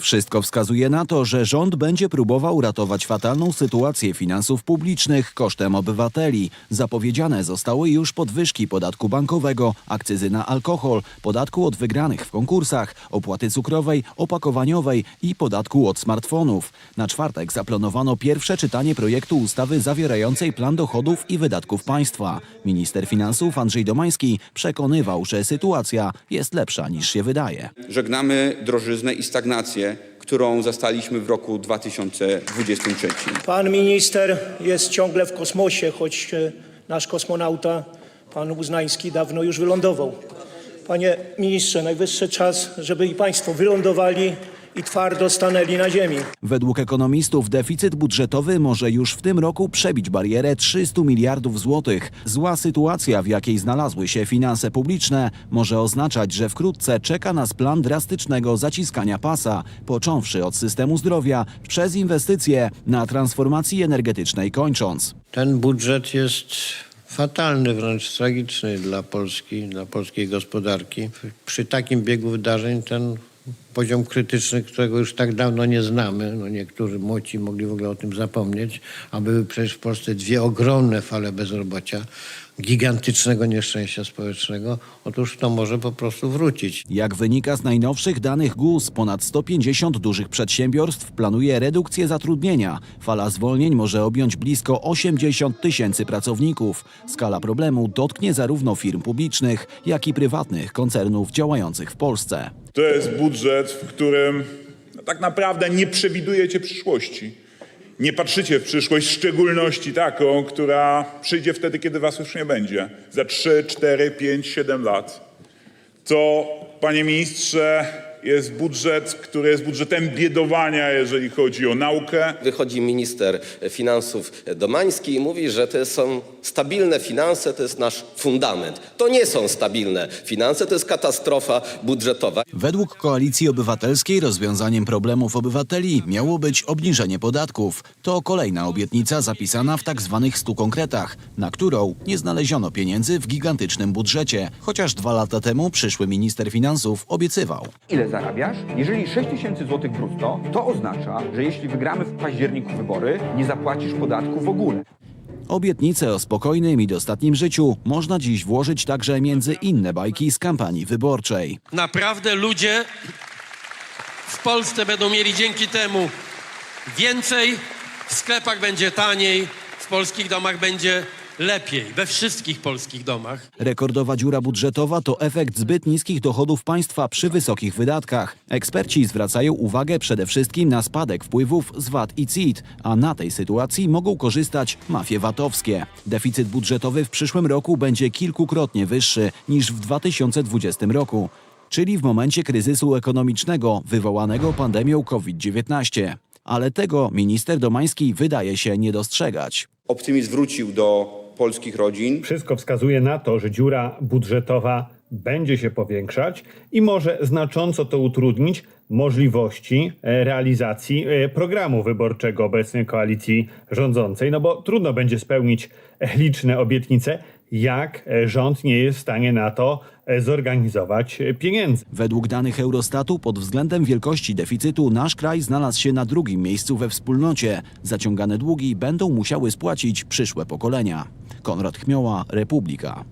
Wszystko wskazuje na to, że rząd będzie próbował ratować fatalną sytuację finansów publicznych kosztem obywateli. Zapowiedziane zostały już podwyżki podatku bankowego, akcyzy na alkohol, podatku od wygranych w konkursach, opłaty cukrowej, opakowaniowej i podatku od smartfonów. Na czwartek zaplanowano pierwsze czytanie projektu ustawy zawierającej plan dochodów i wydatków państwa. Minister finansów Andrzej Domański przekonywał, że sytuacja jest lepsza niż się wydaje. Żegnamy drożyznę i stagnację, którą zastaliśmy w roku 2023. Pan minister jest ciągle w kosmosie, choć e, nasz kosmonauta, pan Uznański, dawno już wylądował. Panie ministrze, najwyższy czas, żeby i państwo wylądowali i twardo stanęli na ziemi. Według ekonomistów deficyt budżetowy może już w tym roku przebić barierę 300 miliardów złotych. Zła sytuacja, w jakiej znalazły się finanse publiczne, może oznaczać, że wkrótce czeka nas plan drastycznego zaciskania pasa, począwszy od systemu zdrowia, przez inwestycje na transformacji energetycznej kończąc. Ten budżet jest fatalny, wręcz tragiczny dla Polski, dla polskiej gospodarki. Przy takim biegu wydarzeń ten poziom krytyczny, którego już tak dawno nie znamy, no niektórzy młodzi mogli w ogóle o tym zapomnieć, a były przecież w Polsce dwie ogromne fale bezrobocia, gigantycznego nieszczęścia społecznego, otóż to może po prostu wrócić. Jak wynika z najnowszych danych GUS, ponad 150 dużych przedsiębiorstw planuje redukcję zatrudnienia. Fala zwolnień może objąć blisko 80 tysięcy pracowników. Skala problemu dotknie zarówno firm publicznych, jak i prywatnych koncernów działających w Polsce. To jest budżet, w którym no, tak naprawdę nie przewidujecie przyszłości. Nie patrzycie w przyszłość, w szczególności taką, która przyjdzie wtedy, kiedy was już nie będzie. Za 3, 4, 5, 7 lat. To, panie ministrze, jest budżet, który jest budżetem biedowania, jeżeli chodzi o naukę, Wychodzi minister finansów Domański i mówi, że to są stabilne finanse, to jest nasz fundament. To nie są stabilne finanse, to jest katastrofa budżetowa. Według Koalicji Obywatelskiej rozwiązaniem problemów obywateli miało być obniżenie podatków. To kolejna obietnica zapisana w tak zwanych stu konkretach, na którą nie znaleziono pieniędzy w gigantycznym budżecie, chociaż dwa lata temu przyszły minister finansów obiecywał. Ile zarabiasz? Jeżeli 6 tysięcy złotych brutto, to oznacza, że jeśli wygramy w październiku wybory, nie zapłacisz podatku w ogóle. Obietnice o spokojnym i dostatnim życiu można dziś włożyć także między inne bajki z kampanii wyborczej. Naprawdę ludzie w Polsce będą mieli dzięki temu więcej, w sklepach będzie taniej, w polskich domach będzie lepiej, we wszystkich polskich domach. Rekordowa dziura budżetowa to efekt zbyt niskich dochodów państwa przy wysokich wydatkach. Eksperci zwracają uwagę przede wszystkim na spadek wpływów z VAT i CIT, a na tej sytuacji mogą korzystać mafie VAT-owskie. Deficyt budżetowy w przyszłym roku będzie kilkukrotnie wyższy niż w 2020 roku, czyli w momencie kryzysu ekonomicznego wywołanego pandemią COVID-19. Ale tego minister Domański wydaje się nie dostrzegać. Optymizm wrócił do polskich rodzin. Wszystko wskazuje na to, że dziura budżetowa będzie się powiększać i może znacząco to utrudnić możliwości e, realizacji e, programu wyborczego obecnej koalicji rządzącej, no bo trudno będzie spełnić e, liczne obietnice, jak rząd nie jest w stanie na to zorganizować pieniędzy. Według danych Eurostatu pod względem wielkości deficytu nasz kraj znalazł się na drugim miejscu we wspólnocie. Zaciągane długi będą musiały spłacić przyszłe pokolenia. Konrad Chmioła, Republika.